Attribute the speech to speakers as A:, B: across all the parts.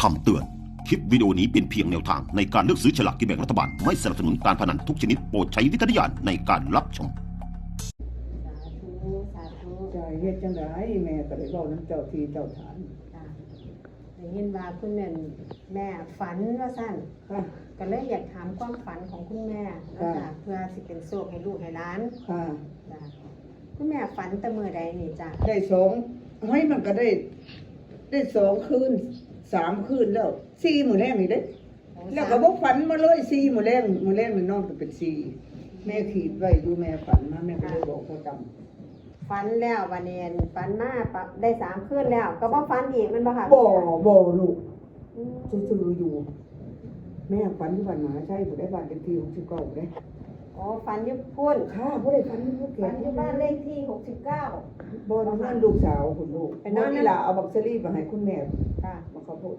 A: คำเตือน คลิปวิดีโอนี้เป็นเพียงแนวทางในการเลือกซื้อฉลากกินแบ่งรัฐบาล ไม่สนับสนุนการพนันทุกชนิดโปรดใช้วิจารณญาณในการรับชม
B: สาธุสาธุ
C: ใจเฮ็ดจังไดแม่ก็ได้เว้าน้ำเจ้าที่เจ้าฐาน
B: ค่ะได้ยินว่าคุณแม่แม่ฝันว่าสั้น
C: ค่ะ
B: ก็เลยอยากถามความฝันของคุณแม่นะ
C: ค่ะ
B: จ๊ะเพื่อสิเป็นโชคให้ลูกให้หล้าน
C: ค่ะ
B: จ้ะคุณแม่ฝันแต่เมื่อใดนี่จ้ะ
C: ได้สองเฮ้ยมันก็ได้ ได้สองคืน สามคืนแล้วสี่มื้อแรกนี่เด้
B: โอ้
C: แล้วก็บ่ฝันมาเลยสี่มื้อแรกมื้อแรกมันนอนก็เป็นสี่แม่ขีดไว้อยู่แม่ฝันมาแม่ก็เลยบอกพ่อจำ
B: ฝันแล้ววันนี้ฝันมาปะได้สามคืนแล้ว ก็บ่ฝันอีกแมันบ่ค่ะ
C: บ่บ่ลูก
B: อืม
C: ซื่อๆอยู่ แม่ฝันอยู่บ้านหมาใช่บ่ได้บ้านเป็นที่69เด้
B: อ๋อฝันอยุบพุ่น
C: ค่ะบ่ได้ฝันอยู่ภูเก็
B: ฝั
C: ต
B: นอยู่บ้านเลขที่หกสิบเก้า
C: บ่นอนลูกสาวคุณลูก
B: ไปนอน
C: นี่ล่ะเอาบักซรี่มาให้คุณแม่
B: ค่ะ
C: มาขอพูด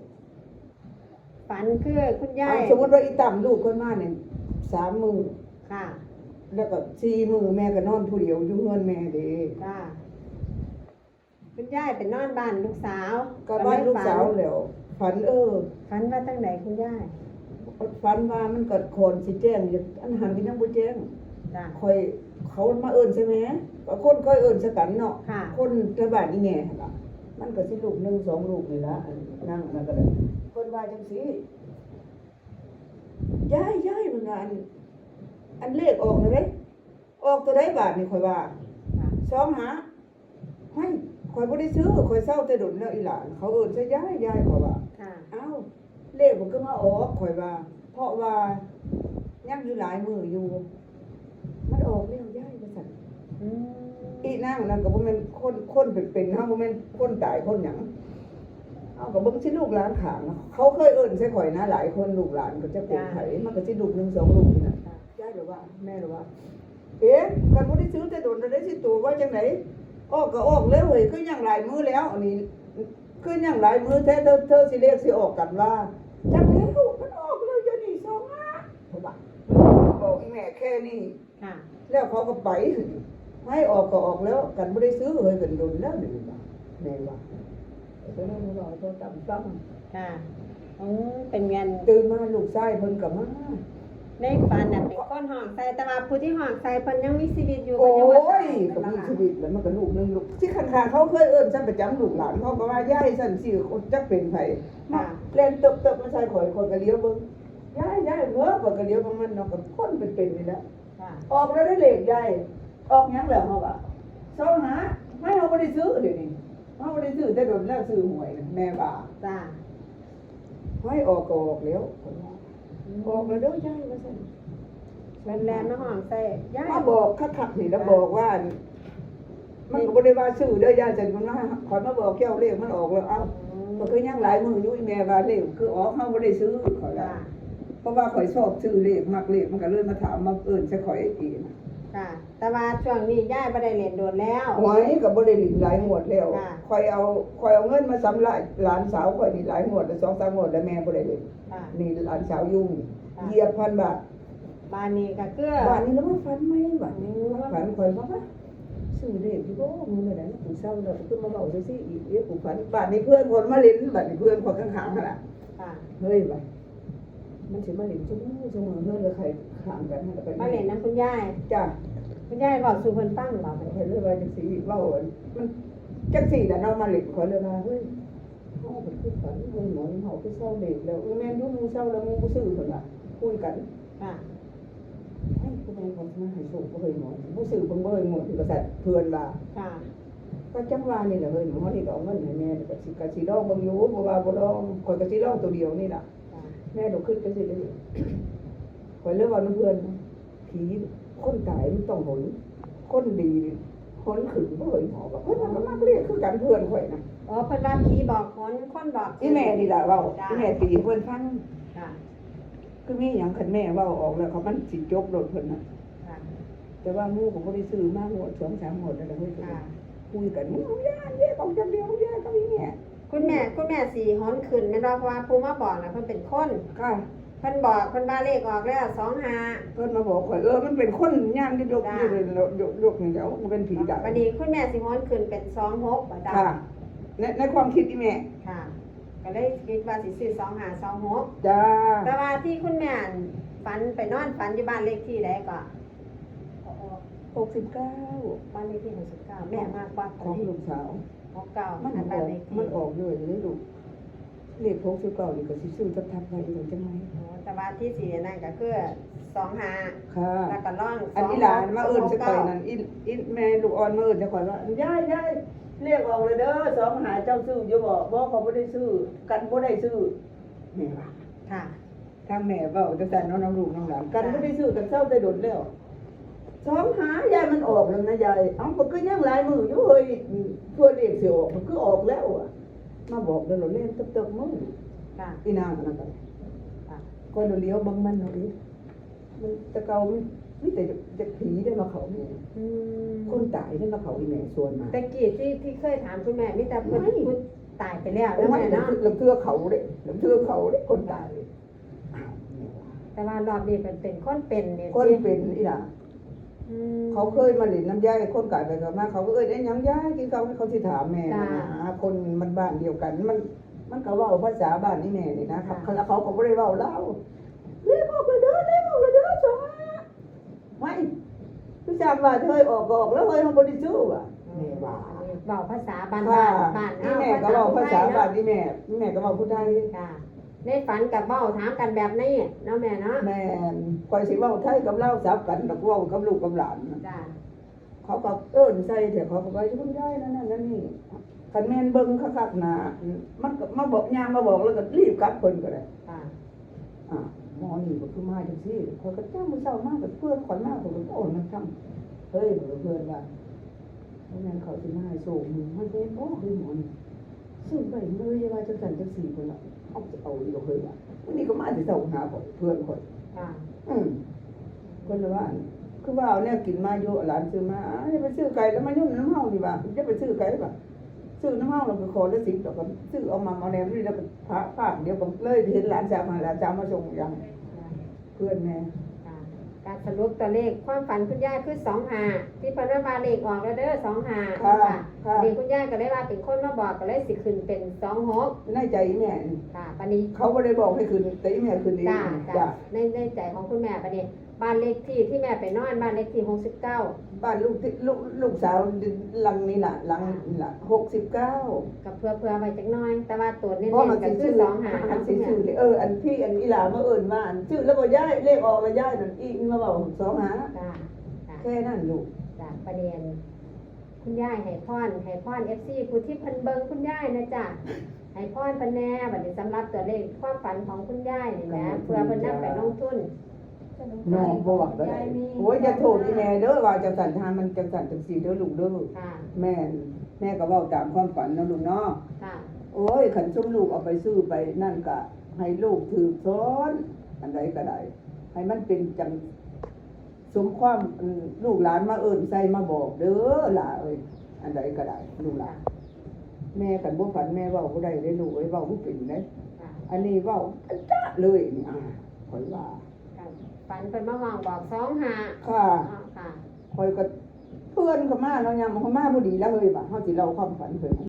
B: ฝันคือคุณยาย
C: เอาสมมติว่าอีต่ำลูกคนมาเนี่ยสามมือ
B: ค่ะ
C: แล้วก็สี่มือแม่ก็นอนผู้เดียวอยู่เฮือนแม่เด้
B: ค่ะคุณยายเป็นนอนบ้านลูกสาว
C: ก็บ้านลูกสาวแล้วฝันเออ
B: ฝันว่าตั้งไหนคุณยาย
C: ฝันว่ามันก็โคนสิแจ้งอยู่อันหันก็ยังบ่แจ้ง
B: จ้ะ
C: คอยเขามาเอิ้นใช่ไหมก็คนค่อยเอิ้นสกันเนาะ
B: ค่ะ
C: คนทะบ้านอีแม่หั่นล่ะมันก็สิลูกหนึ่งสองลูกนี่ละอันนั่งอันนั่นก็ได้คนว่าจังซี่ยายยายมันว่าอันอันเลขออกเลยเด้ออกตัวใดบาทนี่ค่อยว่า
B: ค่ะ
C: สองหาเฮ้ยข่อยบ่ได้ซื้อข่อยเศร้าแต่ดนแล้วอีหลาน เขาเอิ้นซะย้ายยายข่อยว่า
B: ค่ะ
C: เอ้า เลขมันก็มาออกข่อยว่า เพราะว่ายังอยู่หลายมืออยู่ มันออกแล้วยายว่าซั่น
B: อืม
C: อีนางนั่นก็บ่แม่นคนคนเป็นๆเฮาบ่แม่นคนตายคนหยังเฮาก็เบิ่งสิลูกหลานขางเนาะเขาเคยเอิ้นใส่ข่อยนะหลายคนลูกหลานก็จะเป็นไผมันก็สิลูกหนึงสองลูกนี่น่ะ
B: ค่ะ
C: ยายหรือว่า แม่หรือว่า เอ๊ะกันบ่ได้ซื้อแต่โดนได้สิตัวว่าจังไหนออกก็ออกแล้วเฮ้ยคือยังหลายมือแล้วอันนี้ คือยังหลายมือแท้เธอเธอสิเรียกสิออกกันว่าจังแล้วมันออกแล้วจะนี่สองห้าเขาบอกบอกอีแม่แค่นี้
B: ค่ะ
C: แล้วเขาก็ไปให้ออกก็ออกแล้วกันบ่ได้ซื้อเฮ้ยกันโดนแล้วนี่ว่าแม่ว่าก็เลยมาบอกตัวจำซ้ำ
B: ค่ะอืมเป็นเงิน
C: ตื่นมาลูกชายเพิ่นก็มา
B: ในฝันน่ะเป็นคนห้องใส่แต่ว่าผู้ที่ห้องใส่เพิ่นยังมีชีวิตอยู่
C: โอ้
B: เพิ่นยังบ่ตาย
C: ยก็
B: แม่น
C: มีชีวิตแล้วมันก็ลูกหนึงลูกที่ข้างๆเขาเคยเอิ้นฉันประจำลูกหลานเขาก็ว่าย่ายฉันสิคนจักเป็นไผมาเล่นเติบๆมาใส่ข่อยคนก็เลี้ยวเบิ่งย่ายย่ายเมื่อข่อยก็เลี้ยวเบิ่งมันเนาะก็คนเป็นๆนี่แหละ
B: ค่ะ
C: ออกแล้วได้เหลขย่ายออกหยังแล้วเฮาว่าเซาหาไม่เฮาบ่ได้ซื้อเดี๋ยวนี้เฮาบ่ได้ซื้อแต่โดนแล้วซื้อหวยน่ะแม่ว่า
B: จ้า
C: ให้ออกก็ออกแล้วข้ยว่า ออกแล้วเด้อย่ายว่าซั่น
B: เป็นแลนมาห้องใส่ยาย
C: มาบอกคักๆนี่แล้วบอกว่า มันก็บ่ได้ว่าซื้อเด้อย่าจันมันว่าขอยมาบอกแก้วเลขมันออกแล้วเอ้ามันก็ยังหลายมืออยู่อีแม่ว่าเลขคือออกเฮาบ่ได้ซื้อขอย
B: จ้า
C: ว่าเพราะว่าข่อยชอบซื้อเลขมักเลขมันก็เลยมาถามมาเอิ้นใส่ข่อยอีกนะ
B: ค่ะ แต่ว่าช่วงนี้ยายบ่ได้เรียนโดนแล้ว
C: หวยก็บ่ได้หลินหลายงวดแล้ว
B: ค่ะ
C: ข่อยเอาข่อยเอาเงินมาสำหรับหลานสาวข่อยนี่หลายงวดแล้ว2 3งวดแล้วแม่บ่ได้เล่น
B: ค่ะ
C: นี่หลานสาวยุ่ง
B: ค่ะ
C: เหยียบพันบาท
B: บ้านนี้ก็เกือ
C: บ้านนี้แล้วมาฝันไหมบ้านนี้มาฝันข่อยว่าว่าซื้อเลขอยู่บ่มื้อนั้นกูเศร้าแล้วคือมาเว้าซื่อๆอีกเอ๊ะกูฝันบ้านนี้เพื่อนคนมาเล่นบ้านนี้เพื่อนคนข้างๆนั่นล่ะ
B: ค่ะ
C: เฮ้ยไป มันสิมาเล่นชั่วโมงชั่วโมงเฮ้ยแล้วใครข้างกันให้ก็ไป
B: มาเรียนน้ำคุณยาย
C: จ้ะ
B: คุณยายบอกสู่เพิ่นฟังบ่
C: เห็นเลยว่าจังสีเว้ามันจังสีน่ะเนาะมาเล่นขอยเลยว่าเฮ้ยเฮาเป็นคือฝันเฮ้ยหมอนี่เฮาคือเศร้าเด็กแล้วเออแม่นอยู่มึงเศร้าแล้วมึงบ่ซื้อเพิ่นว่าคุยกัน
B: ค่ะ
C: ให้ผู้ใดบอกมาให้โชคบ่เฮ้ยหมอบ่ซื้อเพิ่นบ่เฮ้ยหมดที่ก็สัตว์เพื่อนว่า
B: ค่ะ
C: ก็จังว่านี่แหละเฮ้ยหมอนี่ก็เอาเงินให้แม่ก็สิก็สิลองเบิ่งอยู่บ่ว่าบ่ลองข่อยก็สิลองตัวเดียวนี่ล่ะ
B: ค่ะ
C: แม่ดกขึ้นก็สิเลยข่อยเลิกว่าน้ำเพื่อนนะผีคนตายมันต้องหนคนดีหนขึ้นบ่เฮ้ยหมอบอกเพิ่นมันก็มักเรียกคือกันเพื่อนข่อยนะ
B: อ๋อเพิ่นว่าผีบอกคนคนบอก
C: อีแม่นี่ล่ะเว้าอีแม่ตีเพิ่นฟัง
B: ค่ะ
C: คือมีหยังคันแม่เว้าออกแล้วเขามันสิจบโดดเพิ่นน่ะ
B: ค่ะ
C: แต่ว่าหมู่ก็บ่ได้ซื้อมาหมด2 3หมดแล้วเฮ้ย
B: ค่ะ
C: คุยกันมึงเอาย่านเรียกออกจากเดียวย่านก็มีแม่
B: คุณแม่คุณแม่สีฮ้อนขึ้นแม่นบ่เพราะว่าผู้มาบอกน่ะเพิ่นเป็นคน
C: ค่ะ
B: เพิ่นบอกเพิ่นว่าเลขออกแล้ว25
C: เพิ่นมาบอกข่อยเออมันเป็นคนย่านที่ยกอยู่เลยยกยกนี่เดี๋ยวมันเป็นผีดา
B: วันนี้คุณแม่สิฮ้อนขึ้นเป็น26บ่จ้ะ
C: ค่ะในในความคิดอีแม่
B: ค่ะ ก็เลยคิดว่าสิซื้อสองหาสองหก
C: จ้า
B: แต่ว่าที่คุณแม่อั่นฝันไปนอนฝันอยู่บ้านเลขที่ใดก็
C: หกสิบเก้า
B: บ้านเลขที่หกสิบเก้าแม่มากกว่า
C: ของลูกสาว
B: หกเก้า
C: มัน
B: อัน
C: อ
B: บ้า
C: อนก
B: เลขที่
C: มันออกเลยเลยลูกเลขหกสิบเก้านี่ก็สิซื้อจะทำไว้ถึงจังไง
B: โอ้แต่ว่าที่สี่นั่นก็คือสองหา
C: ค่ะ
B: แล้วก็ร่อง
C: อันนี้หลานมาเอิญจะก่อยนั่นอีอีแม่ลูกอ่อนมาเอิญจะก่อยว่าย่ายย่ายเรียกออกเลยเด้อสองหาเจ้าซื้ออยู่บ่บ่เขาบ่ได้ซื้อกันบ่ได้ซื้อแม่ว่า
B: ค่ะ
C: ทางแม่เว้าจังซั่นเนาะน้องลูกน้องหลานกันบ่ได้ซื้อกันเศร้าแต่โดนแล้ว สองหายายมันออกแล้วนะยาย เอ้ามันก็ยังหลายมืออยู่เฮ้ยทั่วเลขสิออกมันก็ออกแล้วอะ มาบอกแล้วเราเล่นตึกๆมื้อ
B: ค่ะ
C: อีนางอันนั้นก็
B: ค่ะ
C: ก็เราเลี้ยวเบังมันเนาะดิมันแตะเกามีแต่จะผีได้มาเขาแม่
B: อืม
C: คนตายได้มาเขาอีแม่ส่วนมา
B: แต่กี้ที่ที่เคยถามคุณแม่มิแต่เพิ่น
C: ไม่
B: พูดตายไปแล้ว
C: โอ้
B: แล้ว
C: ย
B: แม่
C: ลำ
B: เนาะ
C: ลำเทือเขาเด้ลำเทือเขาเด้คนตายอ้าวแม่ว่า
B: แต่ว่ารอบนี้เป็นเป็นคนเป็นเนี่ย
C: คนเป็นอีหล่ะ
B: อืม
C: เขาเคยมาเล่นน้ำยาคนกายไปกับมา เขาก็เอ้ยได้ยังยากินเขาเขาสิถามแม่
B: จ้า
C: นะคนมันบ้านเดียวกัน มัน มันก็เว้าภาษาบ้านนี่แม่นี่นะเขา
B: จ้า
C: เขาเขาก็บ่ได้เว้าลาวเรียกออกเลยเด้อเรียกออกเลยเด้อสองห้าไม่พี่จำว่าเธอออกก็ออกแล้วเฮ้ยเขาบ่ได้ซื้อว่ะแม่ว่า
B: เว้าภาษาบ้าน
C: ค่ะ
B: บ้านบ้าน
C: นี่แม่ก็เว้าภาษาบ้านนี่แม่นี่แม่ก็เว้าผู้ไทย
B: ค่ะ ในฝันกับเว้าถามกันแบบนี้เนาะแม่เนาะ
C: แม่นคอยสิเว้าไทยกับเล่าวสับกันดอกเว้ากับลูกกับหลานน่ะ
B: จ้า
C: เขาก็เอิ้นใส่แต่เขาก็ว่าคุณยายนั่นนั่นนั่นนี่คันแม่นเบิ่งคักๆหน้ามันก็มาบอกยามมาบอกแล้วก็รีบกลับเพิ่นก็ได้
B: ค่ะ
C: อ่าหมอนี่ก็คือมาจังซี่ข่อยก็จ้างมื้อเช้ามากับเพื่อนข่อยมาข่อยก็โอ้มันทำเฮ้ยบอกกับเพื่อนว่าเพราะงั้นเขาสิมาให้โชคมึงมันเป็นบ่คือหมอนี่ซึ่งไปเลยว่าจังซั่นจังซี่เพิ่นล่ะ เอาสิเอาอีกเฮ้ยว่าวันนี้ก็มาสิเช้าหาข่อยเพื่อนข่อย
B: ค่ะ
C: อืมคนละว่าคือว่าเอาเนี่ยกินมาโยหลานซื้อมาอ้าวอย่าไปซื้อไก่แล้วมายุ่งน้ำเฮาดีกว่าอย่าไปซื้อไก่ป่ะซื้อน้ำเฮาเราก็ขอละสิบแล้วก็ซื้อเอามามาแนมนี่แล้วก็พาภาคเดียวก็เลยเห็นหลานสาวมาหลานสาวมาส่งยังเพื่อนแม่
B: ค่ะ การสรุปตัวเลขความฝันคุณย่าคือสองหาที่เพิ่นว่าเลขออกแล้วเด้อสองหา
C: ค่ะค่ะ
B: เด็กคุณย่าก็เลยว่าเป็นคนมาบอกก็เลยสิขึ้นเป็นสองหก
C: ในใจแม่นี่
B: ค่ะปานนี้
C: เขาไม่ได้บอกให้คืนแต่อีแม่คืนเอง
B: จ้า
C: จ้ะ
B: จ้าในในใจของคุณแม่ปานนี้ บ้านเลขที่ที่แม่ไปนอนบ้านเลขที่หกสิบเก้า
C: บ้านลูกที่ลูกลูกสาวหลังนี้ล่ะหลังนี่ล่ะหกสิบเก้า
B: กับเพื่อเพื่อไว้จักหน้อย แต่ว่าตัวเน้น
C: เพราะมัน
B: ๆก็
C: สิ
B: คื
C: ชื่
B: อ
C: อ
B: สองหา
C: อั
B: ค่ะ
C: น
B: คุ
C: สิ
B: ณแม่
C: ชื่อเลยเอออันพี่อันอีหลามาเอิญว่าอันชื่อแล้วบ่ย้ายเลขออกแล้วย้ายนั่นอีมาบอกสองหา
B: จ้าจ้า
C: แค่นั้นลูก
B: จ้าประเด็นคุณย่ายให้พรให้พรเอฟซีผู้ที่เพิ่นเบิงคุณย่ายนะจ้าให้พรเพิ่นแน่บัดนี้สำหรับตัวเลขความฝันของคุณย่ายนี่นะเพื่อเพิ่นนำไปลงทุน
C: น้องบ่หวังก็ได้โอ้ยอย่าโทษอีแม่เด้อว่าจังสันทานมันจังสันจังสีเด้อลูกเด้อ
B: ค่ะ
C: แม่นแม่ก็เว้าตามความฝันเนาะลูกเนาะ
B: ค่ะ
C: โอ้ยขันส้มลูกเอาไปซื้อไปนั่นก็ให้ลูกถือซ้อนอันใดก็ได้ให้มันเป็นจังสมความอืมลูกหลานมาเอิ้นใส่มาบอกเด้อหล่าเอ้ยอันใดก็ได้ลูกหลานแม่กันบ่ฝันแม่เว้าบ่ได้เด้ลูกเอ้ยเว้าบ่เป็นเด้
B: ค่ะ
C: อันนี้เว้าอันจ้าเลยนี่อ่าข่อยว่า
B: ค่ะ ฝันเป็นมะม่วงบอกสองหา
C: ค่ะ
B: อ๋อค่ะ
C: ข่อยก็เพื่อนก็มาเนาะยามเขามาบ่ดีแล้วเฮ้ยว่าเฮาสิเล่าความฝันเพิ่น